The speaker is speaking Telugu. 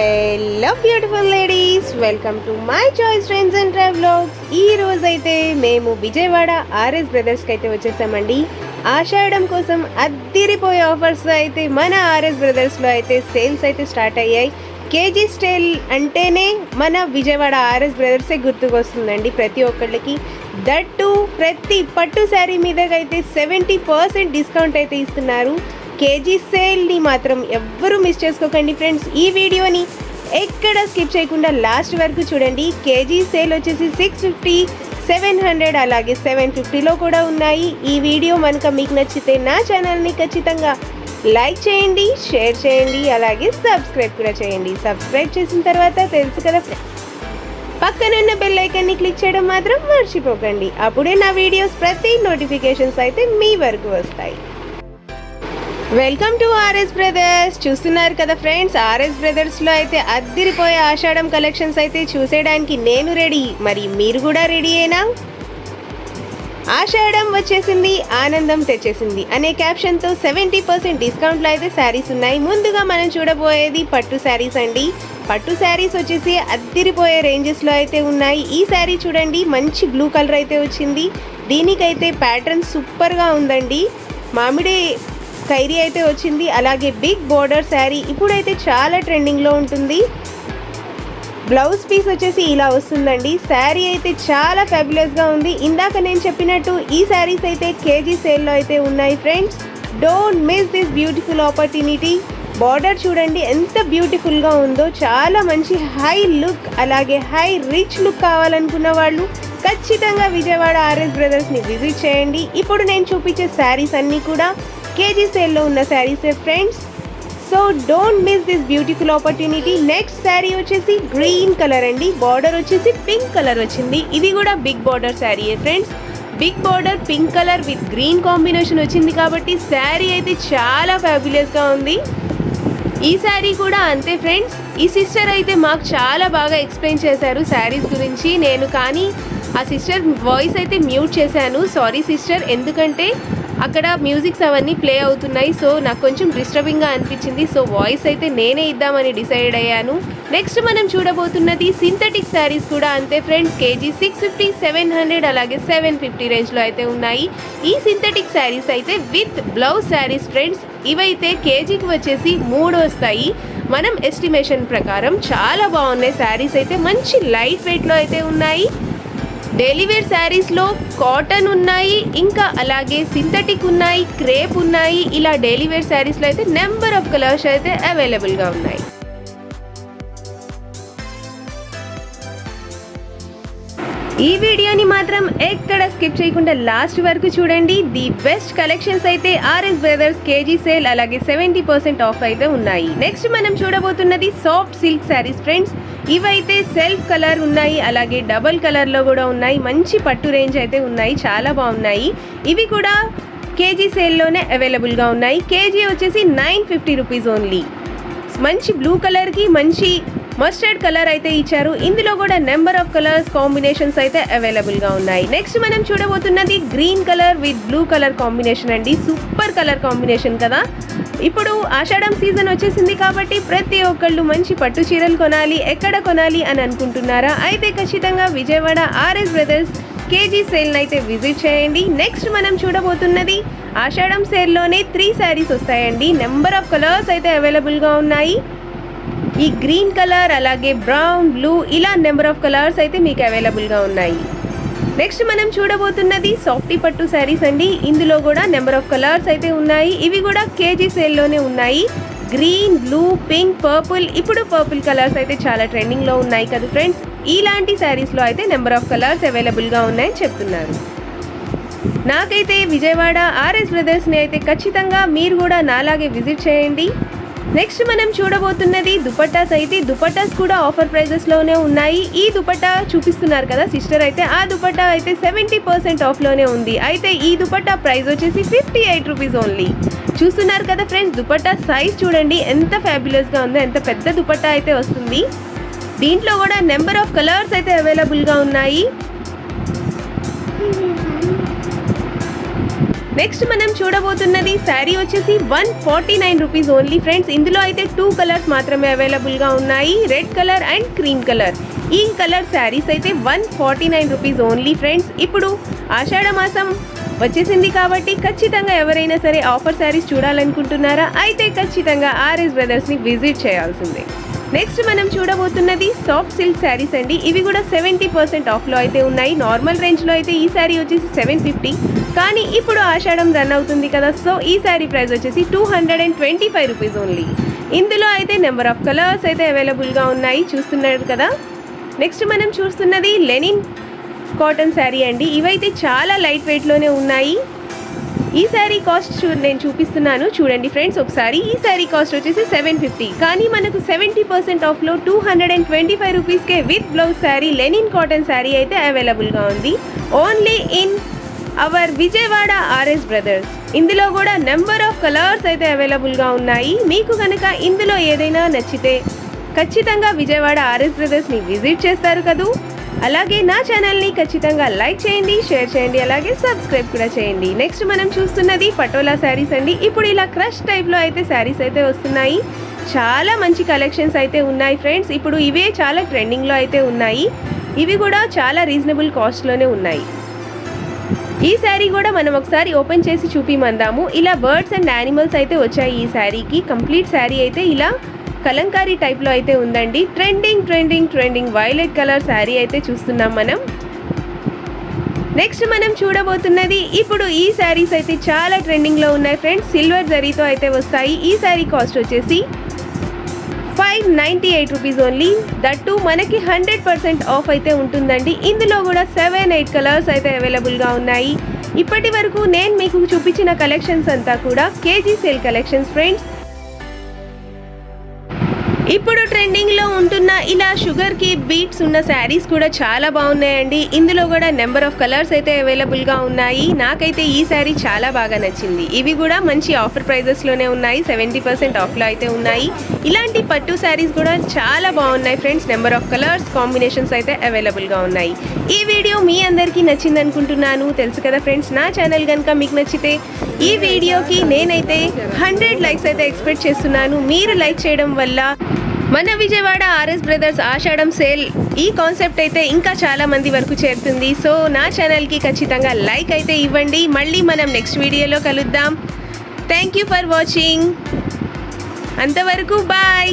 Hello beautiful ladies welcome to my choice friends and travelogues ఈ రోజు అయితే మేము విజయవాడ ఆర్ఎస్ బ్రదర్స్కి అయితే వచ్చేసామండి. ఆషాఢం కోసం అద్దిరిపోయే ఆఫర్స్ అయితే మన ఆర్ఎస్ బ్రదర్స్లో అయితే సేల్స్ అయితే స్టార్ట్ అయ్యాయి. కేజీ స్టైల్ అంటేనే మన విజయవాడ ఆర్ఎస్ బ్రదర్సే గుర్తుకొస్తుందండి ప్రతి ఒక్కళ్ళకి. దట్టు ప్రతి పట్టు శారీ మీదకైతే సెవెంటీ పర్సెంట్ డిస్కౌంట్ అయితే ఇస్తున్నారు. కేజీ సేల్ని మాత్రం ఎవ్వరూ మిస్ చేసుకోకండి ఫ్రెండ్స్. ఈ వీడియోని ఎక్కడ స్కిప్ చేయకుండా లాస్ట్ వరకు చూడండి. కేజీ సేల్ వచ్చేసి సిక్స్ ఫిఫ్టీ సెవెన్ హండ్రెడ్ అలాగే సెవెన్ ఫిఫ్టీలో కూడా ఉన్నాయి. ఈ వీడియో కనుక మీకు నచ్చితే నా ఛానల్ని ఖచ్చితంగా లైక్ చేయండి షేర్ చేయండి అలాగే సబ్స్క్రైబ్ కూడా చేయండి. సబ్స్క్రైబ్ చేసిన తర్వాత తెలుసు కదా పక్కనున్న బెల్ క్లిక్ చేయడం మాత్రం మర్చిపోకండి. అప్పుడే నా వీడియోస్ ప్రతి నోటిఫికేషన్స్ అయితే మీ వరకు వస్తాయి. Welcome to RS brothers. చూస్తున్నారు కదా ఫ్రెండ్స్ ఆర్ఎస్ బ్రదర్స్లో అయితే అద్దిరిపోయే ఆషాఢం కలెక్షన్స్ అయితే చూసేయడానికి నేను రెడీ. మరి మీరు కూడా రెడీయేనా ఆషాఢం వచ్చేసింది ఆనందం తెచ్చేసింది అనే క్యాప్షన్తో సెవెంటీ పర్సెంట్ డిస్కౌంట్లో అయితే శారీస్ ఉన్నాయి. ముందుగా మనం చూడబోయేది పట్టు శారీస్ అండి. పట్టు శారీస్ వచ్చేసి అద్దిరిపోయే రేంజెస్లో అయితే ఉన్నాయి. ఈ శారీ చూడండి మంచి బ్లూ కలర్ అయితే వచ్చింది. దీనికైతే ప్యాటర్న్ సూపర్గా ఉందండి. మామిడి ఖైరీ అయితే వచ్చింది. అలాగే బిగ్ బోర్డర్ శారీ ఇప్పుడైతే చాలా ట్రెండింగ్లో ఉంటుంది. బ్లౌజ్ పీస్ వచ్చేసి ఇలా వస్తుందండి. శారీ అయితే చాలా ఫ్యాబులస్గా ఉంది. ఇందాక నేను చెప్పినట్టు ఈ శారీస్ అయితే కేజీ సేల్లో అయితే ఉన్నాయి friends don't miss this beautiful opportunity border చూడండి ఎంత బ్యూటిఫుల్గా ఉందో. చాలా మంచి హై లుక్ అలాగే హై రిచ్ లుక్ కావాలనుకున్న వాళ్ళు ఖచ్చితంగా విజయవాడ ఆర్ఎస్ బ్రదర్స్ని విజిట్ చేయండి. ఇప్పుడు నేను చూపించే శారీస్ అన్నీ కూడా కేజీ సేల్లో ఉన్న శారీసే friends? So don't miss this beautiful opportunity. Next sari వచ్చేసి గ్రీన్ కలర్ అండి. బార్డర్ వచ్చేసి పింక్ కలర్ వచ్చింది. ఇది కూడా big border sari friends? Big border pink colour with green combination వచ్చింది కాబట్టి శారీ అయితే చాలా ఫ్యాబులస్గా ఉంది. ఈ శారీ కూడా అంతే ఫ్రెండ్స్. ఈ సిస్టర్ అయితే మాకు చాలా బాగా ఎక్స్ప్లెయిన్ చేశారు శారీస్ గురించి. నేను కానీ ఆ సిస్టర్ వాయిస్ అయితే మ్యూట్ చేశాను. సారీ సిస్టర్ ఎందుకంటే అక్కడ మ్యూజిక్స్ అవన్నీ ప్లే అవుతున్నాయి. సో నాకు కొంచెం డిస్టర్బింగ్గా అనిపించింది. సో వాయిస్ అయితే నేనే ఇద్దామని డిసైడ్ అయ్యాను. నెక్స్ట్ మనం చూడబోతున్నది సింథటిక్ శారీస్ కూడా అంతే friends. KG six fifty seven hundred అలాగే సెవెన్ ఫిఫ్టీ రేంజ్లో అయితే ఉన్నాయి. ఈ సింథటిక్ శారీస్ అయితే విత్ బ్లౌజ్ శారీస్ ఫ్రెండ్స్. ఇవైతే కేజీకి వచ్చేసి మూడు వస్తాయి. మనం ఎస్టిమేషన్ ప్రకారం చాలా బాగున్నాయి. శారీస్ అయితే మంచి లైట్ వెయిట్లో అయితే ఉన్నాయి. డెలివేర్ శారీస్ శారీస్లో కాటన్ ఉన్నాయి ఇంకా అలాగే సింథటిక్ ఉన్నాయి క్రేప్ ఉన్నాయి. ఇలా డెలివేర్ శారీస్లో అయితే నెంబర్ ఆఫ్ కలర్స్ అయితే అవైలబుల్గా ఉన్నాయి. ఈ వీడియోని మాత్రం ఎక్కడ స్కిప్ చేయకుండా లాస్ట్ వరకు చూడండి. ది బెస్ట్ కలెక్షన్స్ అయితే ఆర్ఎస్ బ్రదర్స్ కేజీ సేల్ అలాగే సెవెంటీ పర్సెంట్ ఆఫ్ అయితే ఉన్నాయి. నెక్స్ట్ మనం చూడబోతున్నది సాఫ్ట్ సిల్క్ శారీస్ ఫ్రెండ్స్. ఇవైతే సెల్ఫ్ కలర్ ఉన్నాయి అలాగే డబల్ కలర్లో కూడా ఉన్నాయి. మంచి పట్టు రేంజ్ అయితే ఉన్నాయి చాలా బాగున్నాయి. ఇవి కూడా కేజీ సేల్లోనే అవైలబుల్గా ఉన్నాయి. కేజీ వచ్చేసి నైన్ ఫిఫ్టీ రూపీస్ ఓన్లీ. మంచి బ్లూ కలర్కి మంచి మస్టర్డ్ కలర్ అయితే ఇచ్చారు. ఇందులో కూడా నెంబర్ ఆఫ్ కలర్స్ కాంబినేషన్స్ అయితే అవైలబుల్గా ఉన్నాయి. నెక్స్ట్ మనం చూడబోతున్నది green colour with blue colour combination అండి. సూపర్ కలర్ కాంబినేషన్ కదా. ఇప్పుడు ఆషాఢం సీజన్ వచ్చేసింది కాబట్టి ప్రతి ఒక్కళ్ళు మంచి పట్టు చీరలు కొనాలి ఎక్కడ కొనాలి అని అనుకుంటున్నారా? అయితే ఖచ్చితంగా విజయవాడ ఆర్ఎస్ బ్రదర్స్ కేజీ సేల్ని అయితే విజిట్ చేయండి. నెక్స్ట్ మనం చూడబోతున్నది ఆషాఢం సేల్లోనే త్రీ శారీస్ వస్తాయండి. నెంబర్ ఆఫ్ కలర్స్ అయితే అవైలబుల్గా ఉన్నాయి. ఈ గ్రీన్ కలర్ అలాగే బ్రౌన్ బ్లూ ఇలా నెంబర్ ఆఫ్ కలర్స్ అయితే మీకు అవైలబుల్గా ఉన్నాయి. నెక్స్ట్ మనం చూడబోతున్నది సాఫ్టీ పట్టు శారీస్ అండి. ఇందులో కూడా నెంబర్ ఆఫ్ కలర్స్ అయితే ఉన్నాయి. ఇవి కూడా కేజీ సేల్లోనే ఉన్నాయి. Green blue pink purple. ఇప్పుడు పర్పుల్ కలర్స్ అయితే చాలా ట్రెండింగ్లో ఉన్నాయి కదా ఫ్రెండ్స్. ఇలాంటి శారీస్లో అయితే నెంబర్ ఆఫ్ కలర్స్ అవైలబుల్గా ఉన్నాయని చెప్తున్నారు. నాకైతే విజయవాడ ఆర్ఎస్ బ్రదర్స్ని అయితే ఖచ్చితంగా మీరు కూడా నాలాగే విజిట్ చేయండి. నెక్స్ట్ మనం చూడబోతున్నది దుపట్టాస్ అయితే దుపట్టాస్ కూడా ఆఫర్ ప్రైజెస్లోనే ఉన్నాయి. ఈ దుపట్టా చూపిస్తున్నారు కదా సిస్టర్ అయితే ఆ దుపట్టా అయితే సెవెంటీ పర్సెంట్ ఆఫ్లోనే ఉంది. అయితే ఈ దుపట్టా ప్రైస్ వచ్చేసి ఫిఫ్టీ ఎయిట్ రూపీస్ ఓన్లీ. చూస్తున్నారు కదా ఫ్రెండ్స్ దుపట్టా సైజ్ చూడండి ఎంత ఫ్యాబులస్గా ఉందో ఎంత పెద్ద దుపట్టా అయితే వస్తుంది. దీంట్లో కూడా నెంబర్ ఆఫ్ కలర్స్ అయితే అవైలబుల్గా ఉన్నాయి. నెక్స్ట్ మనం చూడబోతున్నది శారీ వచ్చేసి one forty nine rupees only friends ఇందులో అయితే టూ కలర్స్ మాత్రమే అవైలబుల్గా ఉన్నాయి. Red colour and cream colour ఈ కలర్ శారీస్ అయితే one forty nine rupees only friends ఇప్పుడు ఆషాఢ మాసం వచ్చేసింది కాబట్టి ఖచ్చితంగా ఎవరైనా సరే ఆఫర్ శారీస్ చూడాలనుకుంటున్నారా? అయితే ఖచ్చితంగా ఆర్ఎస్ బ్రదర్స్ని విజిట్ చేయాల్సిందే. నెక్స్ట్ మనం చూడబోతున్నది సాఫ్ట్ సిల్క్ శారీస్ అండి. ఇవి కూడా సెవెంటీ పర్సెంట్ ఆఫ్లో అయితే ఉన్నాయి. నార్మల్ రేంజ్లో అయితే ఈ శారీ వచ్చేసి సెవెన్ ఫిఫ్టీ కానీ ఇప్పుడు ఆషాఢం రన్ అవుతుంది కదా. సో ఈ శారీ ప్రైస్ వచ్చేసి two hundred and twenty five rupees only ఇందులో అయితే నెంబర్ ఆఫ్ కలర్స్ అయితే అవైలబుల్గా ఉన్నాయి. చూస్తున్నారు కదా? నెక్స్ట్ మనం చూస్తున్నది లెనిన్ కాటన్ శారీ అండి. ఇవైతే చాలా లైట్ వెయిట్లోనే ఉన్నాయి. ఈ శారీ కాస్ట్ చూ నేను చూపిస్తున్నాను. చూడండి ఫ్రెండ్స్ ఒకసారి ఈ శారీ కాస్ట్ వచ్చేసి సెవెన్ ఫిఫ్టీ. కానీ మనకు సెవెంటీ పర్సెంట్ ఆఫ్లో two hundred and twenty five రూపీస్కే with blouse sari linen cotton sari అయితే అవైలబుల్గా ఉంది. Only in our Vijayawada RS brothers. ఇందులో కూడా నెంబర్ ఆఫ్ కలర్స్ అయితే అవైలబుల్గా ఉన్నాయి. మీకు కనుక ఇందులో ఏదైనా నచ్చితే ఖచ్చితంగా విజయవాడ ఆర్ఎస్ బ్రదర్స్ని విజిట్ చేస్తారు కదూ. అలాగే నా ఛానల్ని ఖచ్చితంగా లైక్ చేయండి షేర్ చేయండి అలాగే సబ్స్క్రైబ్ కూడా చేయండి. నెక్స్ట్ మనం చూస్తున్నది పటోలా శారీస్ అండి. ఇప్పుడు ఇలా క్రష్ టైప్లో అయితే శారీస్ అయితే వస్తున్నాయి. చాలా మంచి కలెక్షన్స్ అయితే ఉన్నాయి ఫ్రెండ్స్ ఇప్పుడు ఇవే చాలా ట్రెండింగ్లో అయితే ఉన్నాయి. ఇవి కూడా చాలా రీజనబుల్ కాస్ట్లోనే ఉన్నాయి. ఈ శారీ కూడా మనం ఒకసారి ఓపెన్ చేసి చూపిమందాము. ఇలా బర్డ్స్ అండ్ యానిమల్స్ అయితే వచ్చాయి ఈ శారీకి కంప్లీట్ శారీ అయితే ఇలా కలంకారీ టైప్లో అయితే ఉందండి. Trending trending trending violet colour sari అయితే చూస్తున్నాం మనం. నెక్స్ట్ మనం చూడబోతున్నది ఇప్పుడు ఈ శారీస్ అయితే చాలా ట్రెండింగ్లో ఉన్నాయి ఫ్రెండ్స్ సిల్వర్ జరీతో అయితే వస్తాయి. ఈ శారీ కాస్ట్ వచ్చేసి five ninety eight rupees only that మనకి హండ్రెడ్ పర్సెంట్ ఆఫ్ అయితే ఉంటుందండి. ఇందులో కూడా సెవెన్ ఎయిట్ కలర్స్ అయితే అవైలబుల్గా ఉన్నాయి. ఇప్పటి వరకు నేను మీకు చూపించిన కలెక్షన్స్ అంతా కూడా కేజీ సేల్ కలెక్షన్స్ ఫ్రెండ్స్ ఇప్పుడు ట్రెండింగ్లో ఉంటున్న ఇలా షుగర్కి బీట్స్ ఉన్న శారీస్ కూడా చాలా బాగున్నాయండి. ఇందులో కూడా నెంబర్ ఆఫ్ కలర్స్ అయితే అవైలబుల్గా ఉన్నాయి. నాకైతే ఈ శారీ చాలా బాగా నచ్చింది. ఇవి కూడా మంచి ఆఫర్ ప్రైజెస్లోనే ఉన్నాయి. సెవెంటీ పర్సెంట్ ఆఫ్లో అయితే ఉన్నాయి. ఇలాంటి పట్టు శారీస్ కూడా చాలా బాగున్నాయి friends number of colours combinations అయితే అవైలబుల్గా ఉన్నాయి. ఈ వీడియో మీ అందరికీ నచ్చింది అనుకుంటున్నాను తెలుసు కదా ఫ్రెండ్స్ నా ఛానల్ కనుక మీకు నచ్చితే ఈ వీడియోకి నేనైతే హండ్రెడ్ లైక్స్ అయితే ఎక్స్పెక్ట్ చేస్తున్నాను. మీరు లైక్ చేయడం వల్ల మన Vijayawada RS brothers Ashadham sale ఈ కాన్సెప్ట్ అయితే ఇంకా చాలా మంది వరకు చేరుతుంది. సో నా ఛానల్కి ఖచ్చితంగా లైక్ అయితే ఇవ్వండి. మళ్ళీ మనం నెక్స్ట్ వీడియోలో కలుద్దాం. థ్యాంక్ యూ ఫర్ వాచింగ్ అంతవరకు బాయ్